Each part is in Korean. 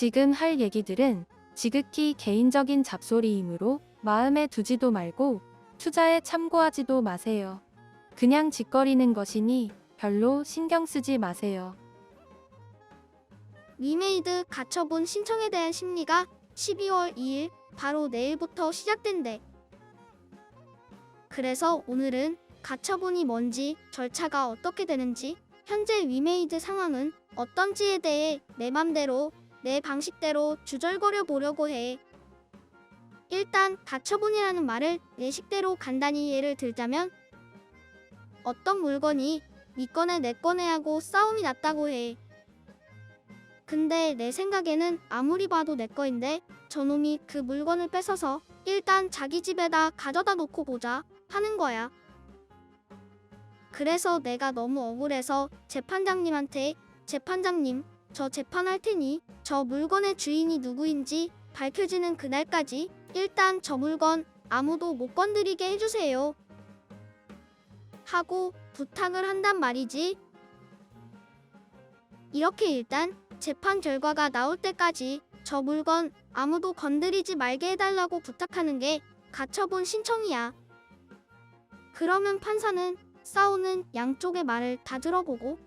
지금 할 얘기들은 지극히 개인적인 잡소리이므로 마음에 두지도 말고 투자에 참고하지도 마세요. 그냥 짓거리는 것이니 별로 신경 쓰지 마세요. 리메이드 가처분 신청에 대한 심리가 12월 2일 바로 내일부터 시작된대. 그래서 오늘은 가처분이 뭔지 절차가 어떻게 되는지 현재 리메이드 상황은 어떤지에 대해 내 맘대로 내 방식대로 주절거려 보려고 해. 일단 가처분이라는 말을 내 식대로 간단히 예를 들자면 어떤 물건이 네 거네 내 거네 하고 싸움이 났다고 해. 근데 내 생각에는 아무리 봐도 내 거인데 저놈이 그 물건을 뺏어서 일단 자기 집에다 가져다 놓고 보자 하는 거야. 그래서 내가 너무 억울해서 재판장님한테 재판장님 저 재판할 테니 저 물건의 주인이 누구인지 밝혀지는 그날까지 일단 저 물건 아무도 못 건드리게 해주세요. 하고 부탁을 한단 말이지. 이렇게 일단 재판 결과가 나올 때까지 저 물건 아무도 건드리지 말게 해달라고 부탁하는 게 가처분 신청이야. 그러면 판사는 싸우는 양쪽의 말을 다 들어보고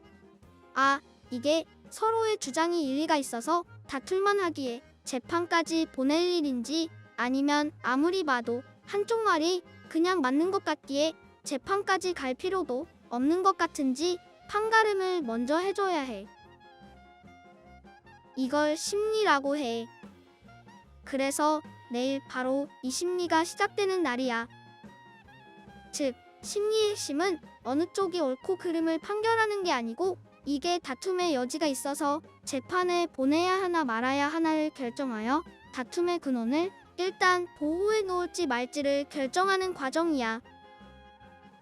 아, 이게 서로의 주장이 일리가 있어서 다툴만 하기에 재판까지 보낼 일인지 아니면 아무리 봐도 한쪽 말이 그냥 맞는 것 같기에 재판까지 갈 필요도 없는 것 같은지 판가름을 먼저 해줘야 해. 이걸 심리라고 해. 그래서 내일 바로 이 심리가 시작되는 날이야. 즉, 심리의 심은 어느 쪽이 옳고 그름을 판결하는 게 아니고 이게 다툼의 여지가 있어서 재판에 보내야 하나 말아야 하나를 결정하여 다툼의 근원을 일단 보호해 놓을지 말지를 결정하는 과정이야.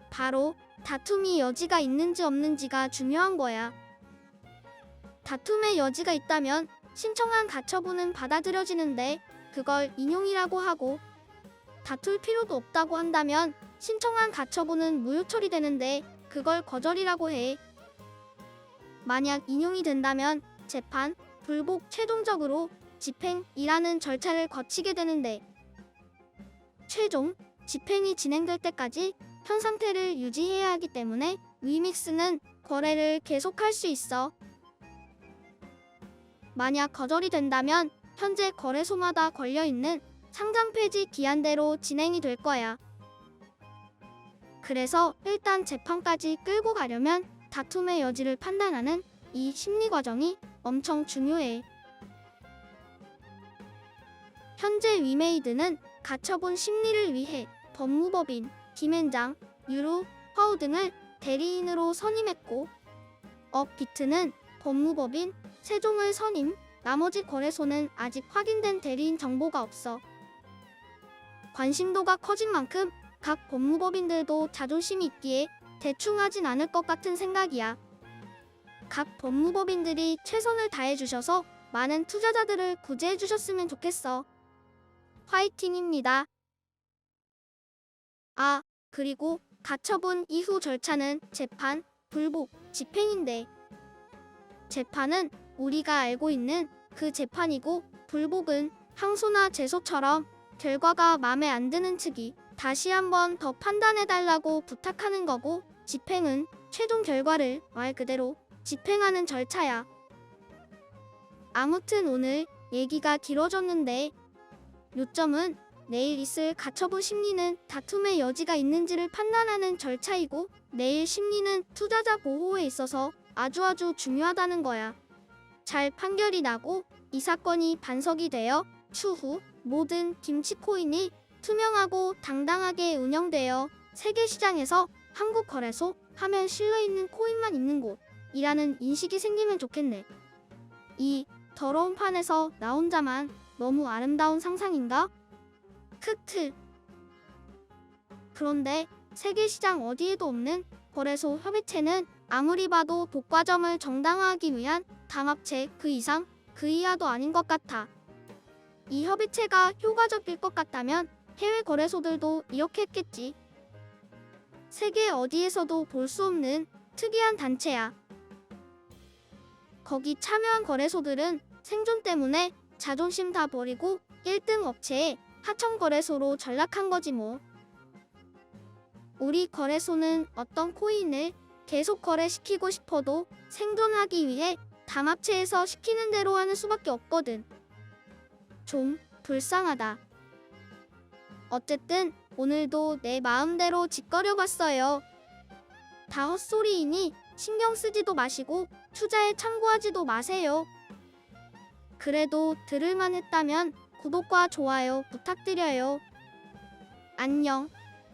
바로 다툼이 여지가 있는지 없는지가 중요한 거야. 다툼의 여지가 있다면 신청한 가처분은 받아들여지는데 그걸 인용이라고 하고 다툴 필요도 없다고 한다면 신청한 가처분은 무효 처리되는데 그걸 거절이라고 해. 만약 인용이 된다면 재판, 불복 최종적으로 집행이라는 절차를 거치게 되는데 최종 집행이 진행될 때까지 현 상태를 유지해야 하기 때문에 위믹스는 거래를 계속할 수 있어. 만약 거절이 된다면 현재 거래소마다 걸려 있는 상장 폐지 기한대로 진행이 될 거야. 그래서 일단 재판까지 끌고 가려면 다툼의 여지를 판단하는 이 심리 과정이 엄청 중요해. 현재 위메이드는 가처분 심리를 위해 법무법인, 김앤장, 유로, 허우 등을 대리인으로 선임했고 업비트는 법무법인, 세종을 선임, 나머지 거래소는 아직 확인된 대리인 정보가 없어. 관심도가 커진 만큼 각 법무법인들도 자존심이 있기에 대충 하진 않을 것 같은 생각이야. 각 법무법인들이 최선을 다해 주셔서 많은 투자자들을 구제해 주셨으면 좋겠어. 화이팅입니다. 아, 그리고 가처분 이후 절차는 재판, 불복, 집행인데 재판은 우리가 알고 있는 그 재판이고 불복은 항소나 제소처럼 결과가 마음에 안 드는 측이 다시 한번 더 판단해 달라고 부탁하는 거고 집행은 최종 결과를 말 그대로 집행하는 절차야. 아무튼 오늘 얘기가 길어졌는데 요점은 내일 있을 가처분 심리는 다툼의 여지가 있는지를 판단하는 절차이고 내일 심리는 투자자 보호에 있어서 아주 아주 중요하다는 거야. 잘 판결이 나고 이 사건이 반석이 되어 추후 모든 김치코인이 투명하고 당당하게 운영되어 세계 시장에서 한국 거래소 하면 신뢰 있는 코인만 있는 곳이라는 인식이 생기면 좋겠네. 이 더러운 판에서 나 혼자만 너무 아름다운 상상인가? 크크. 그런데 세계 시장 어디에도 없는 거래소 협의체는 아무리 봐도 독과점을 정당화하기 위한 담합체 그 이상 그 이하도 아닌 것 같아. 이 협의체가 효과적일 것 같다면 해외 거래소들도 이렇게 했겠지. 세계 어디에서도 볼 수 없는 특이한 단체야. 거기 참여한 거래소들은 생존 때문에 자존심 다 버리고 1등 업체에 하청 거래소로 전락한 거지 뭐. 우리 거래소는 어떤 코인을 계속 거래시키고 싶어도 생존하기 위해 담합체에서 시키는 대로 하는 수밖에 없거든. 좀 불쌍하다. 어쨌든 오늘도 내 마음대로 짓거려 봤어요. 다 헛소리이니 신경 쓰지도 마시고 투자에 참고하지도 마세요. 그래도 들을만 했다면 구독과 좋아요 부탁드려요. 안녕.